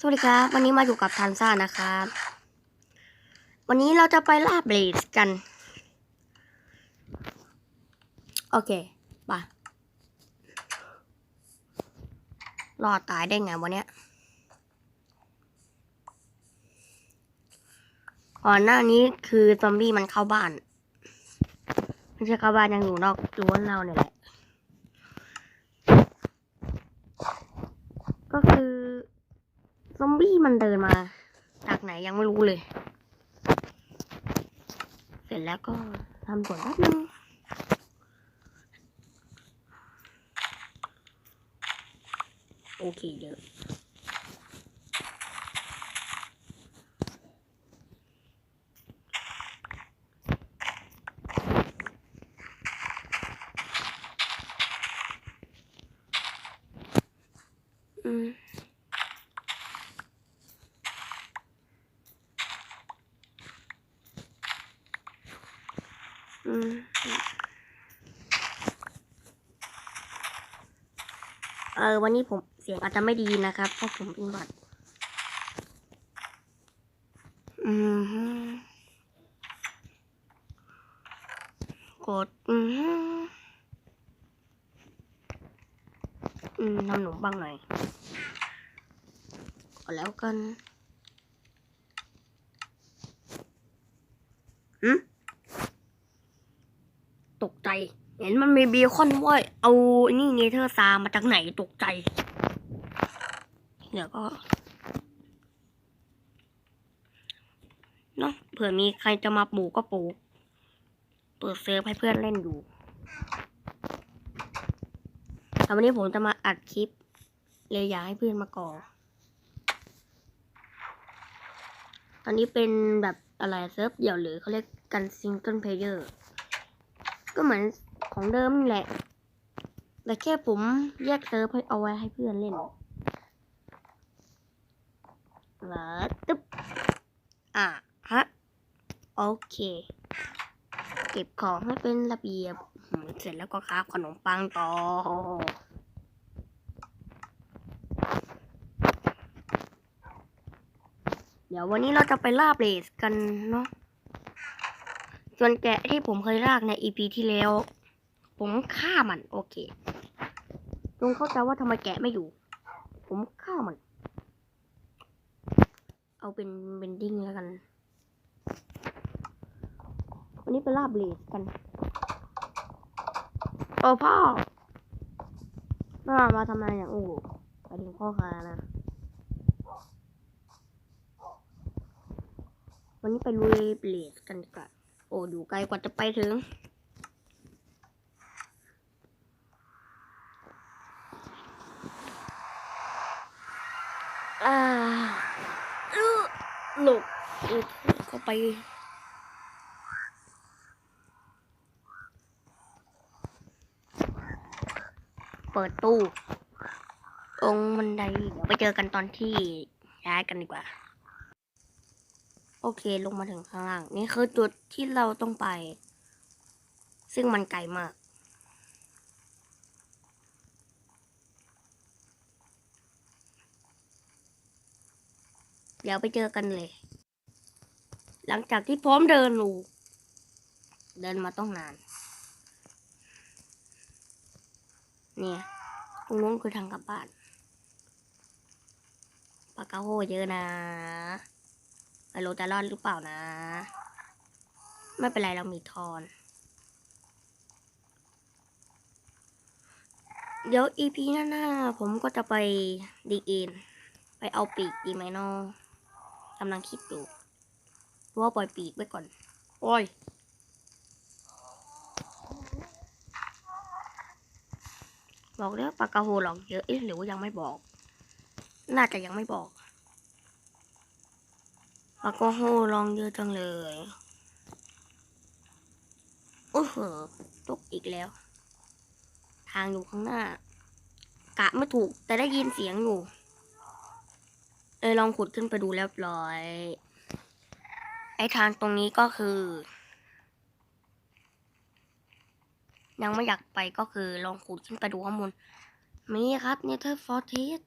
สวัสดีครับ วันนี้มาอยู่กับทันซ่านะครับ วันนี้เราจะไปล่าเบลสกัน โอเคไปรอดตายได้ไงวันเนี้ยก่อนหน้านี้คือซอมบี้มันเข้าบ้านไม่ใช่เข้าบ้านยังอยู่นอกรั้วเราเนี่ยแหละ ก็คือ ซอมบี้มันเดินมา จากไหนยังไม่รู้เลย เสร็จแล้วก็ทำส่วนแป๊บนึงโอเคเดี๋ยวอื เออ วันนี้ผมเสียงอาจจะไม่ดีนะครับ เพราะผมเป็นหวัดอืมฮึกดอืมอืมทำหนมบ้างหน่อยก็แล้วกันอืม ใจ เห็นมันมีเบคอนว่าเอาไอ้นี่เนเธอร์ซามาจากไหนตกใจ เดี๋ยวก็เนาะเผื่อมีใครจะมาปลูกก็ปลูก เปิดเซิร์ฟให้เพื่อนเล่นอยู่แต่วันนี้ผมจะมาอัดคลิป เลยอยากให้เพื่อนมาก่อ ตอนนี้เป็นแบบอะไรเซิร์ฟเดี่ยวหรือเขาเรียกกันซิงเกิลเพลเยอร์ ก็เหมือนของเดิมนี่แหละ แต่แค่ผมแยกเซิร์ฟเอาไว้ให้เพื่อนเล่นแล้วตึ๊บ อะฮะ โอเค เก็บของให้เป็นระเบียบ เสร็จแล้วก็คราบขนมปังต่อเดี๋ยววันนี้เราจะไปล่าเลสกันเนาะ ส่วนแกะที่ผมเคยลากในอีพีที่แล้ว ผมฆ่ามัน โอเคจงเข้าใจว่าทำไมแกะไม่อยู่ ผมฆ่ามัน เอาเป็นเบนดิ้งแล้วกัน วันนี้ไปล่าเบลสกัน โอ้พ่อน่ามาทำไมเนี่ยโอ้ไปถึงพ่อคานะวันนี้ไปลุยเบลสกันกว่า โอ้อยู่ไกลกว่าจะไปถึง อ่าอื้อหลบเข้าไปเปิดตู้ตรงบันไดเดี๋ยวไปเจอกันตอนที่ย้ายกันดีกว่า อเคลงมาถึงข้างล่าง นี่คือจุดที่เราต้องไป ซึ่งมันไกลมาก เดี๋ยวไปเจอกันเลย หลังจากที่พร้อมเดินรูเดินมาต้องนาน เนี่ยตรงนู้นคือทางกลับบ้านปากกาโฮเยอะนะ ไม่รู้จะรอดหรือเปล่านะ ไม่เป็นไรเรามีทอน เดี๋ยวอีพีหน้าๆผมก็จะไปดีเอ็นไปเอาปีกดีไหมเนอกำลังคิดอยู่ว่าปล่อยปีกไว้ก่อน โอ้ยบอกแล้วปากกาโฮหลอกเยอะเอ๊ะหรือว่ายังไม่บอก น่าจะยังไม่บอก ปากกาโฮลองเยอะจังเลยโอ้โหตกอีกแล้ว ทางอยู่ข้างหน้า กะไม่ถูกแต่ได้ยินเสียงอยู่เอยลองขุดขึ้นไปดูเรียบร้อย ไอ้ทางตรงนี้ก็คือ ยังไม่อยากไปก็คือลองขุดขึ้นไปดูข้างบนมีครับเนเธอร์ฟอร์เทส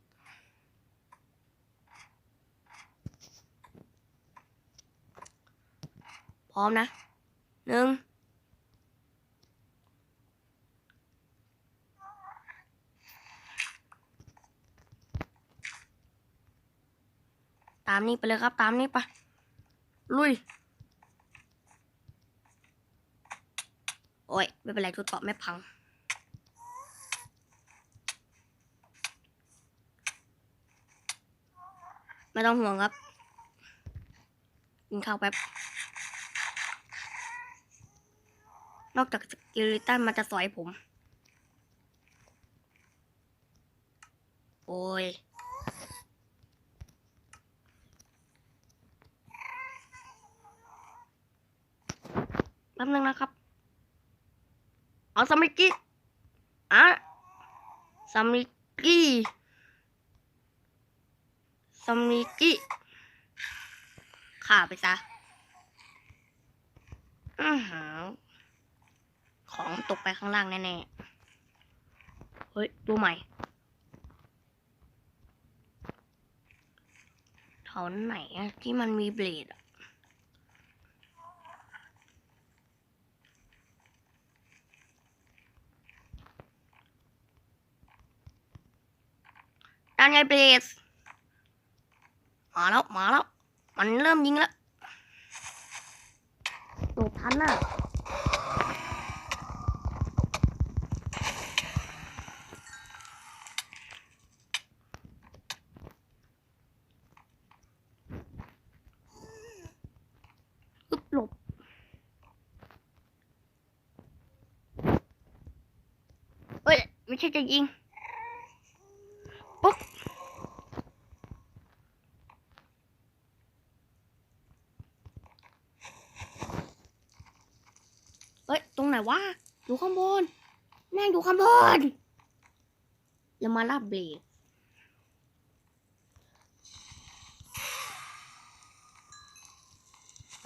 ร้อมนะหนึ่งตามนี้ไปเลยครับ ตามนี้ไป ลุย โอ้ย ไม่เป็นไรชุดเกาะไม่พัง ไม่ต้องห่วงครับ กินข้าวแป๊บ นอกจากสกิลิตันมันจะสอยผม โอ้ยแป๊บนึงนะครับ เอาสมิกี้อะสมิกี้สมิกี้ข่าไปซะอือหือ ของตกไปข้างล่างแน่ๆ เฮ้ยดูใหม่แถวไหนอะที่มันมีเบลดอะด้านไงเบลดมาแล้ว มาแล้ว มันเริ่มยิงแล้วโดดทันน่ะ อึบหลบ เฮ้ยไม่ใช่จะยิง ปุ๊บเฮ้ย ตรงไหนวะอยู่ข้างบน แม่งอยู่ข้างบนแล้วมาลาบเบรก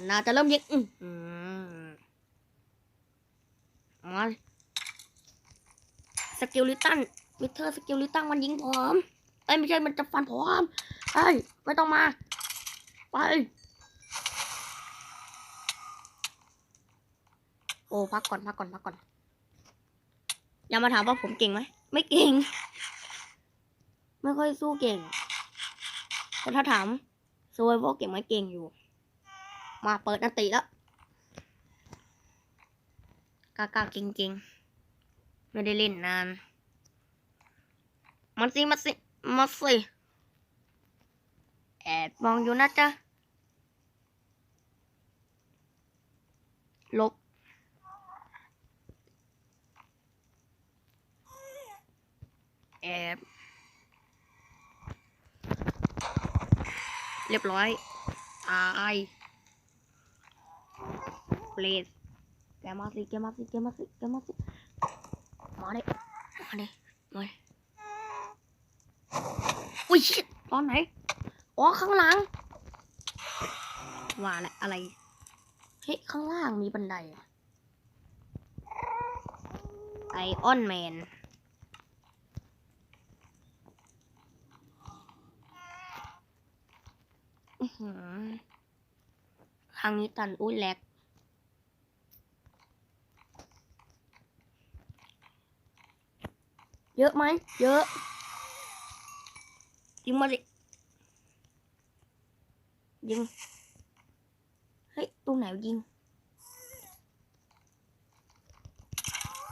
น่าจะเริ่มยิงอือหือมาเลย สกิลลิตันมิเตอร์สกิลลิตันมันยิงผมเอ้ยไม่ใช่มันจะฟันผมเอ้ยไม่ต้องมาไปโอ้พักก่อนพักก่อนพักก่อนอย่ามาถามว่าผมเก่งไหมไม่เก่ง ไม่ค่อยสู้เก่งแต่ถ้าถามซวยพวกเก่งไหมเก่งอยู่ มาเปิดนันติแล้วกากาเก่งๆ ไม่ได้เล่นนาน มันสิมาสิมาสิแอบมองอยู่นะจ๊ะ ลบ แอบ เรียบร้อยตายเพลสแกมาสิแกมาสิแกมาสิแกมาสิ มาดิมาดิมาดิอุ้ยชิตตอนไหนอ๋อข้างหลังว่าอะไรอะไรเฮ้ยข้างล่างมีบันไดอะไอออนแมนอื้อหือทางนี้ตันอุ้ยแลก เยอะไหม เยอะยิงมาดิยิง เฮ้ยตรงไหนยิง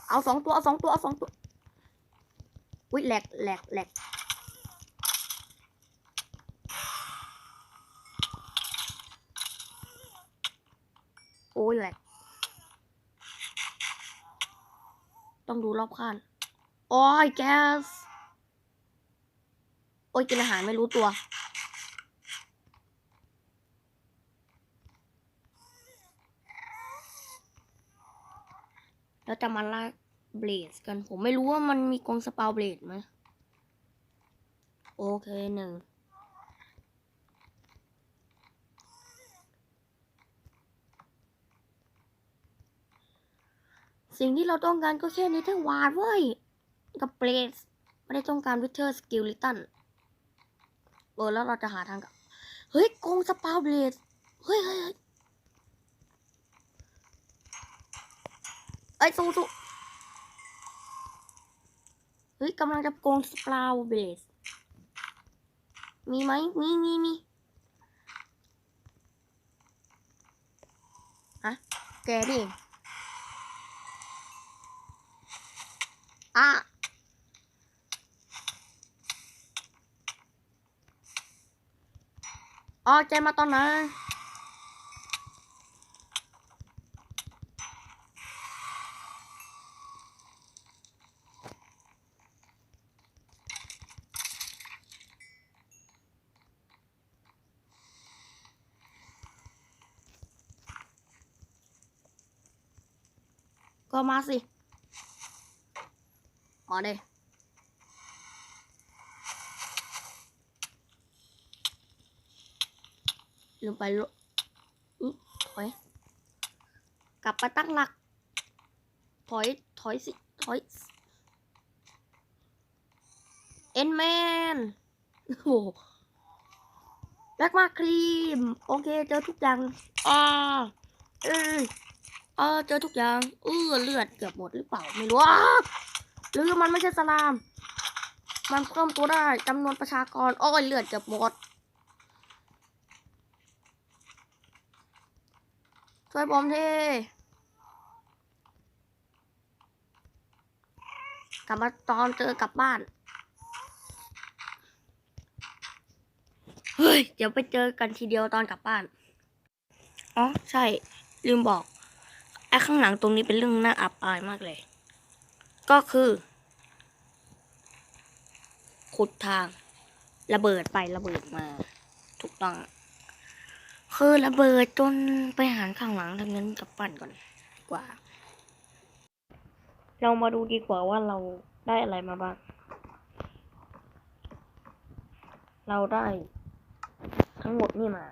เอาสองตัว เอาสองตัว เอาสองตัว อุ้ยแหลกแหลกแหลกโอ้ยแหลกต้องดูรอบข้าง โอ้ยแกสโอ้ยกินอาหารไม่รู้ตัว แล้วจะมาล่าเบลดกัน ผมไม่รู้ว่ามันมีกรงสปาวเบลดไหมโอเคหนึ่งสิ่งที่เราต้องการก็แค่นี้ทั้งวาดเว้ย กับเบลดไม่ได้ต้องการวิเทอร์สกิลลิตันเออแล้วเราจะหาทางกับ เฮ้ยโกงสปาเบลดเฮ้ยเฮ้ยเฮ้ยเอ้ยสู้สู้เฮ้ยกำลังจะโกงสปาเบสมีไหมมีมีมีฮะแกดิอะ อ๋อแกมาตอนไหนก็มาสิ มาเด้ ลืมไปลุถอย กลับไปตั้งหลัก ถอย ถอยสิ ถอย เอ็นแมน โอ้โหแบ็กมาครีม โอเค เจอทุกอย่างอ่าเอ้ยเออเจอทุกอย่าง เออเลือดเกือบหมดหรือเปล่า ไม่รู้อะหรือมันไม่ใช่สลาม มันเพิ่มตัวได้จำนวนประชากร โอ้ยเลือดเกือบหมด ช่วยผมทีกลับมาตอนเจอกลับบ้าน เฮ้ย เดี๋ยวไปเจอกันทีเดียวตอนกลับบ้าน อ๋อ ใช่ ลืมบอก ไอ้ข้างหลังตรงนี้เป็นเรื่องน่าอับอายมากเลย ก็คือ ขุดทาง ระเบิดไประเบิดมา ถูกต้อง คือระเบิดจนไปหารข้างหลังทำงั้นกับปั้นก่อนกว่า เรามาดูดีกว่าว่าเราได้อะไรมาบ้าง เราได้ทั้งหมดนี่มา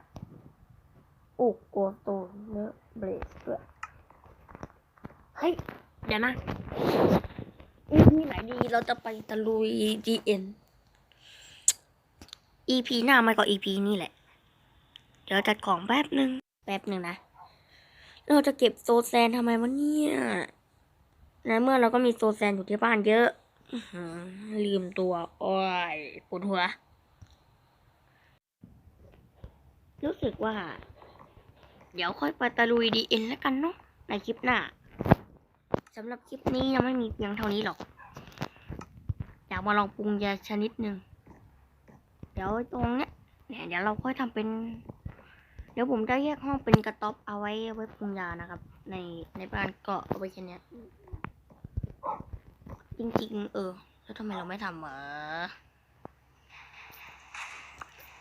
โอ้โกโตเนื้อเบรสด้วยเฮ้ย เดี๋ยวนะ EP ไหนดีเราจะไปตะลุย DN EP หน้าไม่ก็ EP นี่แหละ เดี๋ยวจัดของแป๊บหนึ่งแป๊บหนึ่งนะ เราจะเก็บโซแซนทำไมวะเนี่ยในเมื่อเราก็มีโซแซนอยู่ที่บ้านเยอะลืมตัว โอ้ยปวดหัว รู้สึกว่า เดี๋ยวค่อยไปตะลุย DN แล้วกันเนาะในคลิปหน้าสำหรับคลิปนี้ยังไม่มีเพียงเท่านี้หรอก อยากมาลองปรุงยาชนิดหนึ่ง เดี๋ยวตรงเนี้ยเนี่ยเดี๋ยวเราค่อยทำเป็น ดี๋ยวผมจะแยกห้องเป็นกระต๊อบเอาไว้เอาไว้ปรุงยานะครับ ในในบ้านก็เอาไว้แค่นี้จริงๆ เออ แล้วทำไมเราไม่ทำอะ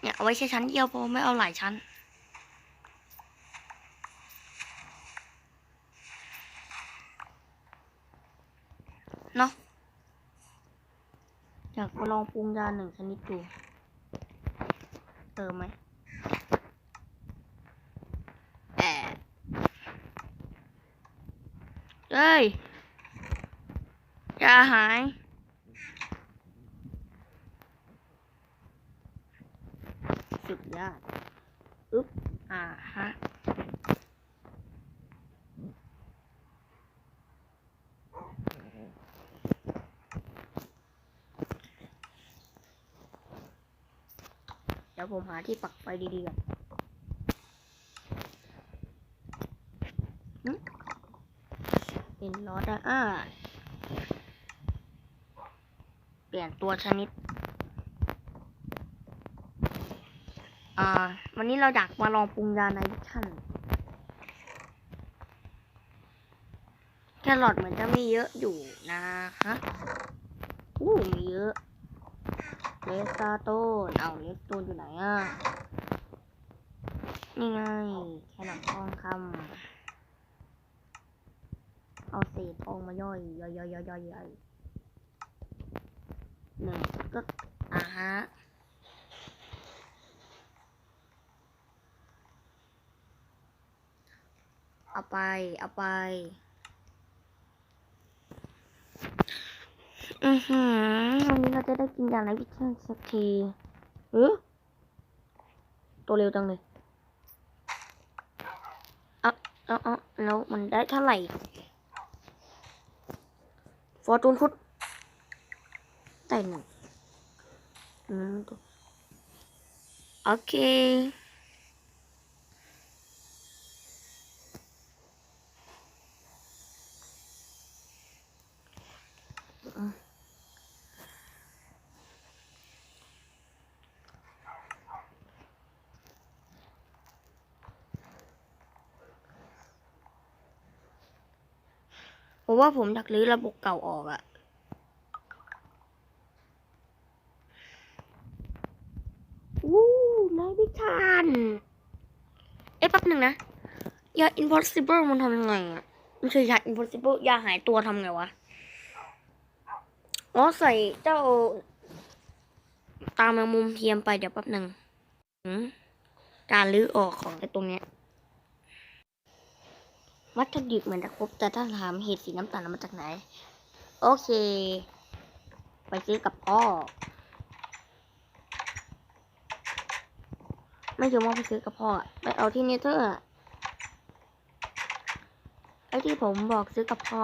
เนี่ยเอาไว้แค่ชั้นเดียวพอไม่เอาหลายชั้นเนาะอยากมาลองปรุงยาหนึ่งชนิดดู เติมไหมแอบ เอ้ยยาหาย สุดยอด อึ๊บ อ่าฮะเดี๋ยวผมหาที่ปักไฟดีๆก่อนหึเป็ นล้อได้อ่าเปลี่ยนตัวชนิด อ่า วันนี้เราอยากมาลองปรุงยาในชั่นแครอทเหมือนจะมีเยอะอยู่นะฮะอู้มีเยอะเลสตาโตนเอาเลสโตนอยู่ไหนอะ นี่ไง แค่หนังทองคำ เอาเศษทองมาย่อยย่อยย่อยย่อยย่อยย่อยหนึ่งก็อ่าฮะเอาไป เอาไป อือหือวันนี้เราจะได้กินอย่างไรวิเชนสักทีเออตัวเร็วจังเลยเอาเอาเอาแล้วมันได้เท่าไหร่ อร์จูนฟุตได้หนึ่งอืมโอเค ผมว่าผมอยากรื้อระบบเก่าออกอะวู้นายพิธานเอ๊ะแป๊บหนึ่งนะยา impossible มันทำยังไงอะมันคือยา impossible ยาหายตัวทำไงวะ อ๋อใส่เจ้า ตามแมงมุมเทียมไปเดี๋ยวแป๊บหนึ่งการรื้อออกของไอ้ตรงเนี้ย วัตถุดิบเหมือนจะครบแต่ถ้าถามเหตุสีน้ำตาลมาจากไหน โอเค ไปซื้อกับพ่อ ไม่ยอมว่าไปซื้อกับพ่อไปเอาที่เนเธอร์ไอที่ผมบอกซื้อกับพ่อ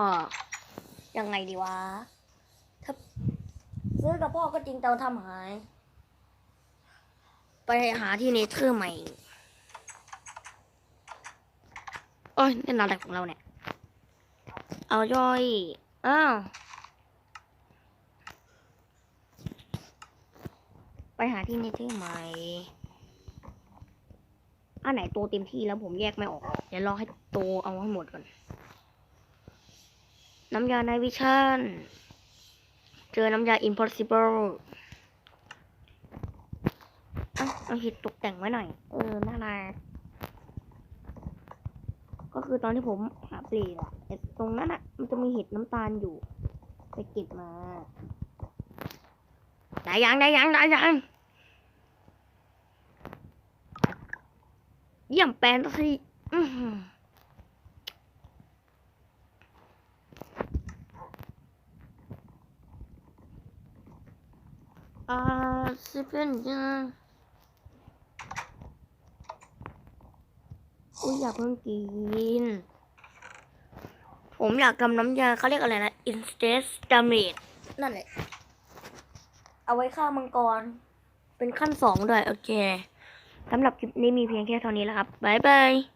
ยังไงดีวะถ้าซื้อกับพ่อก็จริงแต่ทำหาย ไปหาที่เนเธอร์ใหม่ โอ้ยนี่นอะไรของเราเนี่ย เอาย่อยอ้าวไปหาที่นเธอร์ใหม่อันไหนโตเต็มที่แล้วผมแยกไม่ออก เดี๋ยวรอให้โตเอาให้หมดก่อน น้ำยาในวิชั่น เจอน้ำยา impossible เอาเอาหิดตกแต่งไว้หน่อย เออ น่ารัก ก็คือตอนที่ผมหาเปลีกอะไอ้ตรงนั้นอะมันจะมีเห็ดน้ำตาลอยู่ไปเก็บมาได้ยังได้ยังได้ยังเยี่ยมแปลนสิอื้อหืออ่าสิเป็นยัง อยอยากเพิ่งกิน ผมอยากทำน้ำยาเขาเรียกอะไรนะ instant damage นั่นแหละ เอาไว้ฆ่ามังกร เป็นขั้นสองด้วย โอเคสำหรับคลิปนี้มีเพียงแค่เท่านี้แล้วครับ บ๊ายบาย